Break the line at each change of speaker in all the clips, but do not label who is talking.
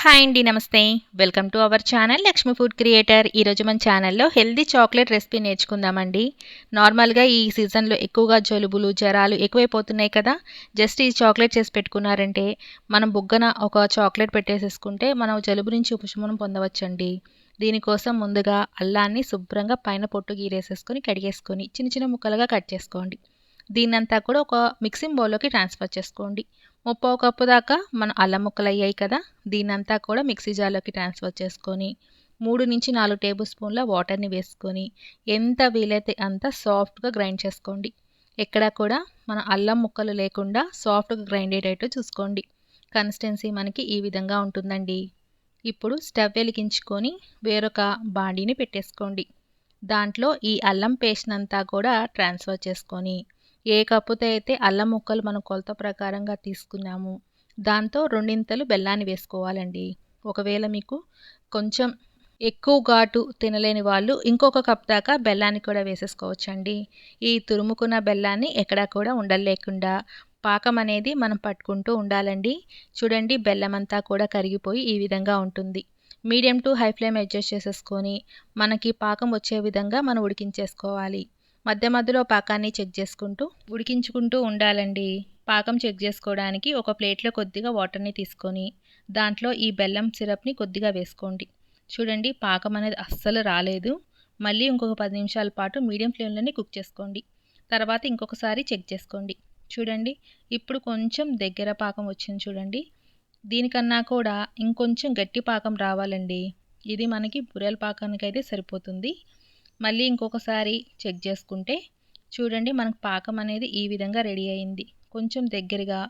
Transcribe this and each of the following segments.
Hi అండి నమస్తే. Welcome to our channel Lakshmi food creator. ఈరోజు మన ఛానల్లో హెల్దీ చాక్లెట్ రెసిపీ నేర్చుకుందామండి. నార్మల్గా ఈ సీజన్లో ఎక్కువగా జలుబులు జ్వరాలు ఎక్కువైపోతున్నాయి కదా. జస్ట్ ఈ చాక్లెట్ చేసి పెట్టుకున్నారంటే మనం బుగ్గన ఒక చాక్లెట్ పెట్టేసేసుకుంటే మనం జలుబు నుంచి ఉపశమనం పొందవచ్చండి. దీనికోసం ముందుగా అల్లాన్ని శుభ్రంగా పైన పొట్టు గీరేసేసుకొని కడిగేసుకొని చిన్న చిన్న ముక్కలుగా కట్ చేసుకోండి. దీన్నంతా కూడా ఒక మిక్సింగ్ బౌల్లోకి ట్రాన్స్ఫర్ చేసుకోండి. ముప్పో కప్పు దాకా మన అల్లం ముక్కలు అయ్యాయి కదా. దీనంతా కూడా మిక్సీ జార్లోకి ట్రాన్స్ఫర్ చేసుకొని మూడు నుంచి నాలుగు టేబుల్ స్పూన్ల వాటర్ని వేసుకొని ఎంత వీలైతే అంత సాఫ్ట్గా గ్రైండ్ చేసుకోండి. ఎక్కడ కూడా మన అల్లం ముక్కలు లేకుండా సాఫ్ట్గా గ్రైండ్ అయ్యేటట్టు చూసుకోండి. కన్సిస్టెన్సీ మనకి ఈ విధంగా ఉంటుందండి. ఇప్పుడు స్టవ్ వెలిగించుకొని వేరొక బాండీని పెట్టేసుకోండి. దాంట్లో ఈ అల్లం పేస్ట్ అంతా కూడా ట్రాన్స్ఫర్ చేసుకొని ఏ కప్పుతో అయితే అల్లం ముక్కలు మనం కొలత ప్రకారంగా తీసుకున్నాము దాంతో రెండింతలు బెల్లాన్ని వేసుకోవాలండి. ఒకవేళ మీకు కొంచెం ఎక్కువ ఘాటు తినలేని వాళ్ళు ఇంకొక కప్ దాకా బెల్లాన్ని కూడా వేసేసుకోవచ్చండి. ఈ తురుముకున్న బెల్లాన్ని ఎక్కడా కూడా ఉండలేకుండా పాకం అనేది మనం పట్టుకుంటూ ఉండాలండి. చూడండి బెల్లం అంతా కూడా కరిగిపోయి ఈ విధంగా ఉంటుంది. Medium to high flame adjust చేసేసుకొని మనకి పాకం వచ్చే విధంగా మనం ఉడికించేసుకోవాలి. మధ్య మధ్యలో పాకాన్ని చెక్ చేసుకుంటూ ఉడికించుకుంటూ ఉండాలండి. పాకం చెక్ చేసుకోవడానికి ఒక ప్లేట్లో కొద్దిగా వాటర్ని తీసుకొని దాంట్లో ఈ బెల్లం సిరప్ని కొద్దిగా వేసుకోండి. చూడండి పాకం అనేది అస్సలు రాలేదు. మళ్ళీ ఇంకొక పది నిమిషాల పాటు మీడియం ఫ్లేమ్లోనే కుక్ చేసుకోండి. తర్వాత ఇంకొకసారి చెక్ చేసుకోండి. చూడండి ఇప్పుడు కొంచెం దగ్గర పాకం వచ్చింది చూడండి. దీనికన్నా కూడా ఇంకొంచెం గట్టి పాకం రావాలండి. ఇది మనకి బురెల పాకానికి అయితే సరిపోతుంది. మళ్ళీ ఇంకొకసారి చెక్ చేసుకుంటే చూడండి మనకు పాకం అనేది ఈ విధంగా రెడీ అయింది. కొంచెం దగ్గరగా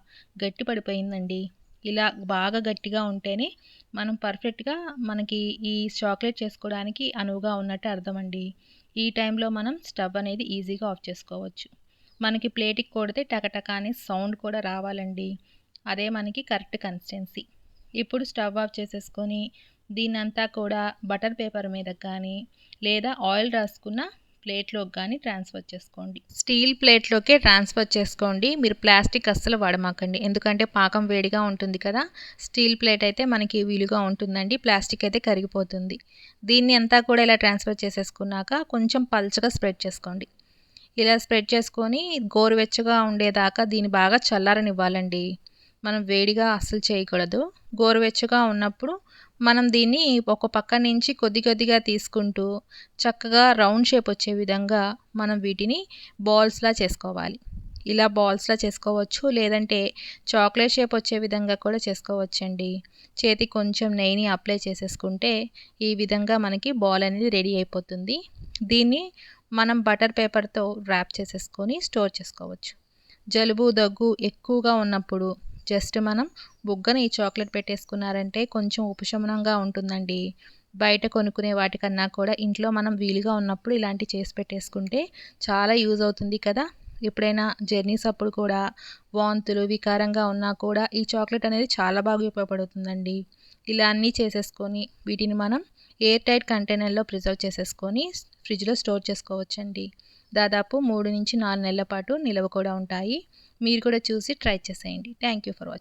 గట్టి పడిపోయిందండి. ఇలా బాగా గట్టిగా ఉంటేనే మనం పర్ఫెక్ట్గా మనకి ఈ చాక్లెట్ చేసుకోవడానికి అనువుగా ఉన్నట్టు అర్థమండి. ఈ టైంలో మనం స్టవ్ అనేది ఈజీగా ఆఫ్ చేసుకోవచ్చు. మనకి ప్లేట్కి కొడితే టకటక అనే సౌండ్ కూడా రావాలండి. అదే మనకి కరెక్ట్ కన్సిస్టెన్సీ. ఇప్పుడు స్టవ్ ఆఫ్ చేసేసుకొని దీన్నంతా కూడా బటర్ పేపర్ మీద కానీ లేదా ఆయిల్ రాసుకున్న ప్లేట్లోకి కానీ ట్రాన్స్ఫర్ చేసుకోండి. స్టీల్ ప్లేట్లోకే ట్రాన్స్ఫర్ చేసుకోండి. మీరు ప్లాస్టిక్ అస్సలు వాడమాకండి. ఎందుకంటే పాకం వేడిగా ఉంటుంది కదా స్టీల్ ప్లేట్ అయితే మనకి వీలుగా ఉంటుందండి. ప్లాస్టిక్ అయితే కరిగిపోతుంది. దీన్ని అంతా కూడా ఇలా ట్రాన్స్ఫర్ చేసేసుకున్నాక కొంచెం పల్చగా స్ప్రెడ్ చేసుకోండి. ఇలా స్ప్రెడ్ చేసుకొని గోరువెచ్చగా ఉండేదాకా దీన్ని బాగా చల్లారనివ్వాలండి. మనం వేడిగా అస్సలు చేయకూడదు. గోరువెచ్చగా ఉన్నప్పుడు మనం దీన్ని ఒక పక్క నుంచి కొద్ది కొద్దిగా తీసుకుంటూ చక్కగా రౌండ్ షేప్ వచ్చే విధంగా మనం వీటిని బాల్స్లా చేసుకోవాలి. ఇలా బాల్స్లా చేసుకోవచ్చు లేదంటే చాక్లెట్ షేప్ వచ్చే విధంగా కూడా చేసుకోవచ్చండి. చేతి కొంచెం నెయ్యిని అప్లై చేసేసుకుంటే ఈ విధంగా మనకి బాల్ అనేది రెడీ అయిపోతుంది. దీన్ని మనం బటర్ పేపర్తో ర్యాప్ చేసేసుకొని స్టోర్ చేసుకోవచ్చు. జలుబు దగ్గు ఎక్కువగా ఉన్నప్పుడు జస్ట్ మనం బుగ్గన ఈ చాక్లెట్ పెట్టేసుకున్నారంటే కొంచెం ఉపశమనంగా ఉంటుందండి. బయట కొనుక్కునే వాటికన్నా కూడా ఇంట్లో మనం వీలుగా ఉన్నప్పుడు ఇలాంటి చేసి పెట్టేసుకుంటే చాలా యూజ్ అవుతుంది కదా. ఎప్పుడైనా జర్నీస్ అప్పుడు కూడా వాంతులు వికారంగా ఉన్నా కూడా ఈ చాక్లెట్ అనేది చాలా బాగా ఉపయోగపడుతుందండి. ఇలా అన్నీ చేసేసుకొని వీటిని మనం ఎయిర్ టైట్ కంటైనర్లో ప్రిజర్వ్ చేసేసుకొని ఫ్రిడ్జ్లో స్టోర్ చేసుకోవచ్చండి. దాదాపు మూడు నుంచి నాలుగు నెలల పాటు నిలవ కూడా ఉంటాయి. మీరు కూడా చూసి ట్రై చేసేయండి. Thank you for watching